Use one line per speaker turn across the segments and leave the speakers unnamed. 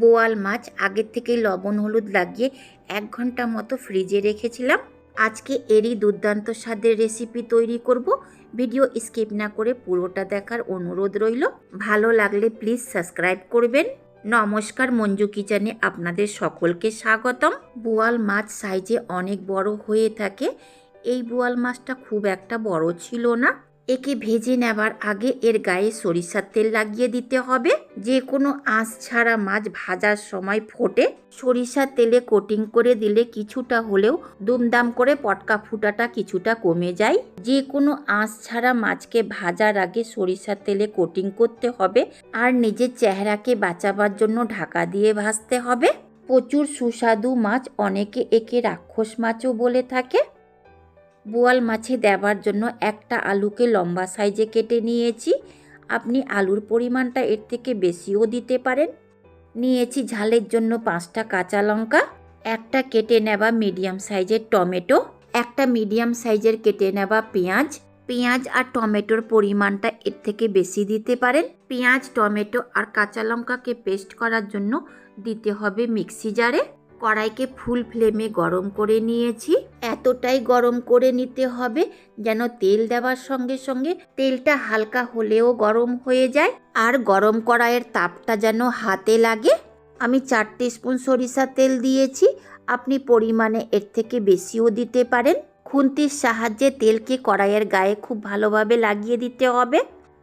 বোয়াল মাছ আগের থেকেই লবণ, হলুদ লাগিয়ে এক ঘণ্টা মতো ফ্রিজে রেখেছিলাম। আজকে এরই দুর্দান্ত স্বাদের রেসিপি তৈরি করব। ভিডিও স্কিপ না করে পুরোটা দেখার অনুরোধ রইল। ভালো লাগলে প্লিজ সাবস্ক্রাইব করবেন। নমস্কার, মঞ্জু কিচেনে আপনাদের সকলকে স্বাগতম। বোয়াল মাছ সাইজে অনেক বড় হয়ে থাকে। এই বোয়াল মাছটা খুব একটা বড় ছিল না। একে ভেজে নেবার আগে এর গায়ে সরিষার তেল লাগিয়ে দিতে হবে। যে কোনো আঁশ ছাড়া মাছ ভাজার সময় ফোটে। সরিষার তেলে কোটিং করে দিলে কিছুটা হলেও দুমদাম করে পটকা ফুটাটা কিছুটা কমে যায়। যে কোনো আঁশ ছাড়া মাছকে ভাজার আগে সরিষার তেলে কোটিং করতে হবে আর নিজের চেহারাকে বাঁচাবার জন্য ঢাকা দিয়ে ভাজতে হবে। প্রচুর সুস্বাদু মাছ অনেকে একে রাক্ষস মাছও বলে থাকে। বোয়াল মাছে দেওয়ার জন্য একটা আলুকে লম্বা সাইজে কেটে নিয়েছি। আপনি আলুর পরিমাণটা এর থেকে বেশিও দিতে পারেন। নিয়েছি ঝালের জন্য পাঁচটা কাঁচা লঙ্কা, একটা কেটে নেওয়া মিডিয়াম সাইজের টমেটো, একটা মিডিয়াম সাইজের কেটে নেওয়া পেঁয়াজ। পেঁয়াজ আর টমেটোর পরিমাণটা এর থেকে বেশি দিতে পারেন। পেঁয়াজ, টমেটো আর কাঁচা লঙ্কাকে পেস্ট করার জন্য দিতে হবে মিক্সি জারে। কড়াইকে ফুল ফ্লেমে গরম করে নিয়েছি। এতটাই গরম করে নিতে হবে যেন তেল দেওয়ার সঙ্গে সঙ্গে তেলটা হালকা হলেও গরম হয়ে যায় আর গরম কড়াইয়ের তাপটা যেন হাতে লাগে। আমি চার স্পুন সরিষার তেল দিয়েছি। আপনি পরিমাণে এর থেকে বেশিও দিতে পারেন। খুন্তির সাহায্যে তেলকে কড়াইয়ের গায়ে খুব ভালোভাবে লাগিয়ে দিতে হবে।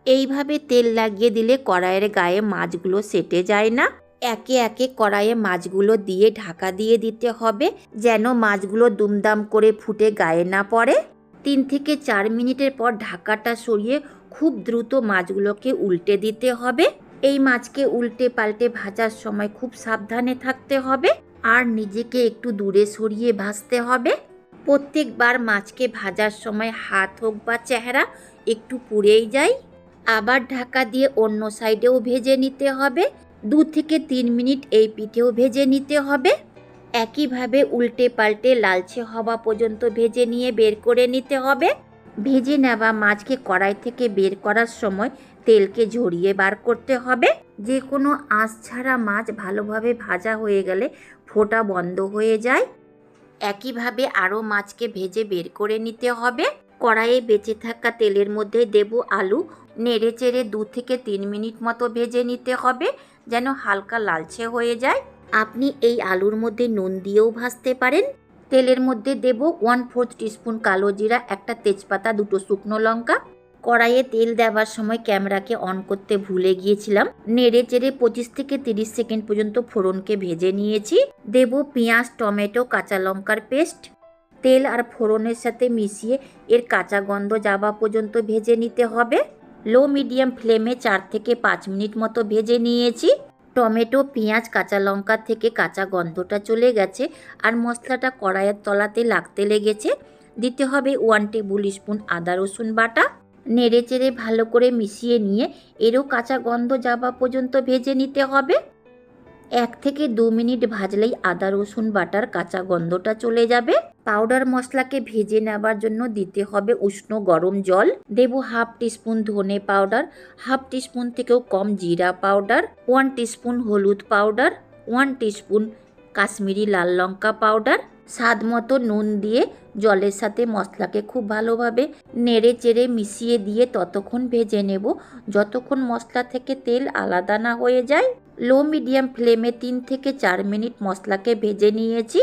এইভাবে তেল লাগিয়ে দিলে কড়াইয়ের গায়ে মাছগুলো সেটে যায় না। একে একে কড়াইয়ে মাছগুলো দিয়ে ঢাকা দিয়ে দিতে হবে, যেন মাছগুলো দুমদাম করে ফুটে গায়ে না পড়ে। তিন থেকে চার মিনিটের পর ঢাকাটা সরিয়ে খুব দ্রুত মাছগুলোকে উল্টে দিতে হবে। এই মাছকে উল্টে পাল্টে ভাজার সময় খুব সাবধানে থাকতে হবে আর নিজেকে একটু দূরে সরিয়ে ভাজতে হবে। প্রত্যেকবার মাছকে ভাজার সময় হাত হোক বা চেহারা একটু পুড়েই যায়। আবার ঢাকা দিয়ে অন্য সাইডেও ভেজে নিতে হবে। দু থেকে তিন মিনিট এই পিঠেও ভেজে নিতে হবে। একইভাবে উল্টে পাল্টে লালচে হওয়া পর্যন্ত ভেজে নিয়ে বের করে নিতে হবে। ভেজে নেওয়া মাছকে কড়াই থেকে বের করার সময় তেলকে ঝরিয়ে বার করতে হবে। যে কোনো আঁশ ছাড়া মাছ ভালোভাবে ভাজা হয়ে গেলে ফোটা বন্ধ হয়ে যায়। একইভাবে আরও মাছকে ভেজে বের করে নিতে হবে। কড়াইয়ে বেঁচে থাকা তেলের মধ্যে দেব আলু নেড়ে চেড়ে দু থেকে তিন মিনিট মতো ভেজে নিতে হবে। যেন হালকা লালচে হয়ে যায়। আপনি এই আলুর মধ্যে নুন দিয়েও ভাজতে পারেন। তেলের মধ্যে দেব ওয়ান ফোর্থ টিস্পুন কালো জিরা, একটা তেজপাতা, দুটো শুকনো লঙ্কা। কড়াইয়ে তেল দেওয়ার সময় ক্যামেরাকে অন করতে ভুলে গিয়েছিলাম। নেড়ে চেড়ে পঁচিশ থেকে তিরিশ সেকেন্ড পর্যন্ত ফোড়নকে ভেজে নিয়েছি। দেব পেঁয়াজ, টমেটো, কাঁচা লঙ্কার পেস্ট। তেল আর ফোড়নের সাথে মিশিয়ে এর কাঁচা গন্ধ যাওয়া পর্যন্ত ভেজে নিতে হবে। লো মিডিয়াম ফ্লেমে চার থেকে পাঁচ মিনিট মতো ভেজে নিয়েছি। টমেটো, পেঁয়াজ, কাঁচা লঙ্কা থেকে কাঁচা গন্ধটা চলে গেছে আর মশলাটা কড়াইয়ের তলাতে লাগতে লেগেছে। দিতে হবে ওয়ান টেবিল স্পুন আদা রসুন বাটা। নেড়ে চেড়ে ভালো করে মিশিয়ে নিয়ে এরও কাঁচা গন্ধ যাওয়া পর্যন্ত ভেজে নিতে হবে। এক থেকে দু মিনিট ভাজলেই আদা, রসুন বাটার কাঁচা গন্ধটা চলে যাবে। পাউডার মশলাকে ভেজে নেবার জন্য দিতে হবে উষ্ণ গরম জল। দেব হাফ টিস্পুন ধনে পাউডার, হাফ টিস্পুন থেকেও কম জিরা পাউডার, ওয়ান টিস্পুন হলুদ পাউডার, ওয়ান টিস্পুন কাশ্মীরি লাল লঙ্কা পাউডার। স্বাদ মতো নুন দিয়ে জলের সাথে মশলাকে খুব ভালোভাবে নেড়ে চেড়ে মিশিয়ে দিয়ে ততক্ষণ ভেজে নেব। যতক্ষণ মশলা থেকে তেল আলাদা না হয়ে যায় লো মিডিয়াম ফ্লেমে তিন থেকে চার মিনিট মশলাকে ভেজে নিয়েছি।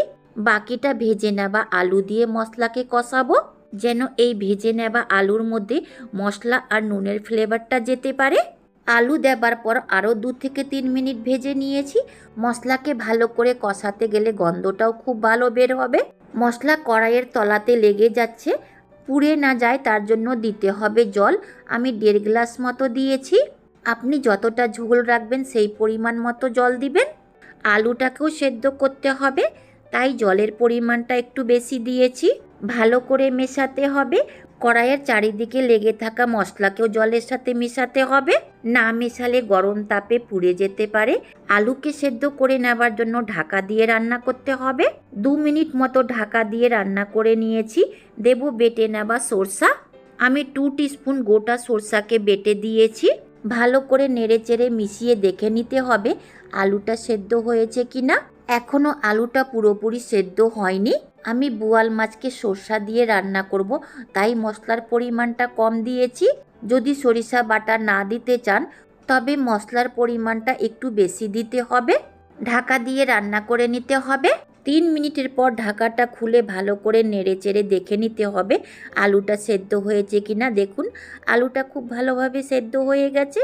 বাকিটা ভেজে নেওয়া আলু দিয়ে মশলাকে কষাবো, যেন এই ভেজে নেওয়া আলুর মধ্যে মশলা আর নুনের ফ্লেভারটা যেতে পারে। আলু দেবার পর আরও দু থেকে তিন মিনিট ভেজে নিয়েছি। মশলাকে ভালো করে কষাতে গেলে গন্ধটাও খুব ভালো বের হবে। মশলা কড়াইয়ের তলাতে লেগে যাচ্ছে, পুড়ে না যায় তার জন্য দিতে হবে জল। আমি দেড় গ্লাস মতো দিয়েছি। আপনি যতটা ঝোল রাখবেন সেই পরিমাণ মতো জল দিবেন। আলুটাকেও সেদ্ধ করতে হবে, তাই জলের পরিমাণটা একটু বেশি দিয়েছি। ভালো করে মেশাতে হবে। কড়াইয়ের চারিদিকে লেগে থাকা মশলাকেও জলের সাথে মেশাতে হবে। না মেশালে গরম তাপে পুড়ে যেতে পারে। আলুকে সেদ্ধ করে নেবার জন্য ঢাকা দিয়ে রান্না করতে হবে। দু মিনিট মতো ঢাকা দিয়ে রান্না করে নিয়েছি। দেব বেটে নেওয়া সরষা। আমি টু টিস্পুন গোটা সরষাকে বেটে দিয়েছি। ভালো করে নেড়ে চেড়ে মিশিয়ে দেখে নিতে হবে আলুটা সেদ্ধ হয়েছে কি না আলুটা পুরোপুরি সেদ্ধ হয়নি। আমি বোয়াল মাছকে সর্ষা দিয়ে রান্না করব, তাই মশলার পরিমাণটা কম দিয়েছি। যদি সরিষা বাটা না দিতে চান, তবে মশলার পরিমাণটা একটু বেশি দিতে হবে। ঢাকা দিয়ে রান্না করে নিতে হবে। তিন মিনিটের পর ঢাকাটা খুলে ভালো করে নেড়ে চেড়ে দেখে নিতে হবে আলুটা সেদ্ধ হয়েছে কি না। দেখুন, আলুটা খুব ভালোভাবে সেদ্ধ হয়ে গেছে।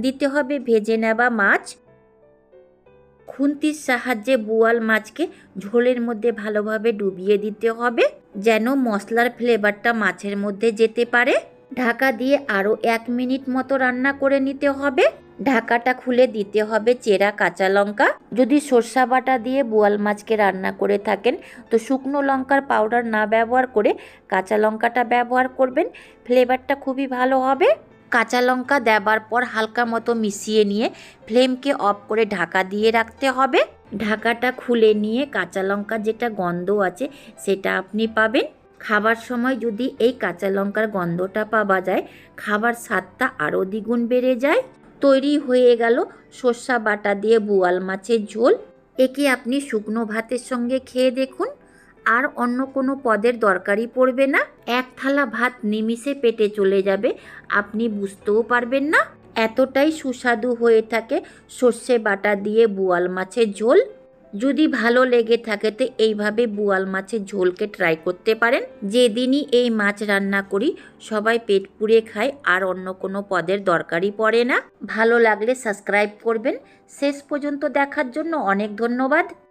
দিতে হবে ভেজে নেওয়া মাছ। খুন্তির সাহায্যে বোয়াল মাছকে ঝোলের মধ্যে ভালোভাবে ডুবিয়ে দিতে হবে যেন মশলার ফ্লেভারটা মাছের মধ্যে যেতে পারে। ঢাকা দিয়ে আরও এক মিনিট মতো রান্না করে নিতে হবে। ঢাকাটা খুলে দিতে হবে চেরা কাঁচা লঙ্কা। যদি সর্ষা বাটা দিয়ে বোয়াল মাছকে রান্না করে থাকেন, তো শুকনো লঙ্কার পাউডার না ব্যবহার করে কাঁচা লঙ্কাটা ব্যবহার করবেন। ফ্লেভারটা খুবই ভালো হবে। কাঁচা লঙ্কা দেবার পর হালকা মতো মিশিয়ে নিয়ে ফ্লেমকে অফ করে ঢাকা দিয়ে রাখতে হবে। ঢাকাটা খুলে নিয়ে কাঁচা লঙ্কা যেটা গন্ধ আছে সেটা আপনি পাবেন। খাবার সময় যদি এই কাঁচা লঙ্কার গন্ধটা পাওয়া যায়, খাবার স্বাদটা আরও দ্বিগুণ বেড়ে যায়। তৈরি হয়ে গেল সর্ষা বাটা দিয়ে বোয়াল মাছের ঝোল। একে আপনি শুকনো ভাতের সঙ্গে খেয়ে দেখুন। আর অন্য কোনো পদের দরকারই পড়বে না। এক থালা ভাত নিমিষে পেটে চলে যাবে, আপনি বুঝতেও পারবেন না। এতটাই সুস্বাদু হয়ে থাকে সর্ষে বাটা দিয়ে বোয়াল মাছের ঝোল। যদি ভালো লেগে থাকে তো এইভাবে বোয়াল মাছের ঝোলকে ট্রাই করতে পারেন। যেদিনই এই মাছ রান্না করি, সবাই পেট পুড়ে খায় আর অন্য কোনো পদের দরকারই পড়ে না। ভালো লাগলে সাবস্ক্রাইব করবেন। শেষ পর্যন্ত দেখার জন্য অনেক ধন্যবাদ।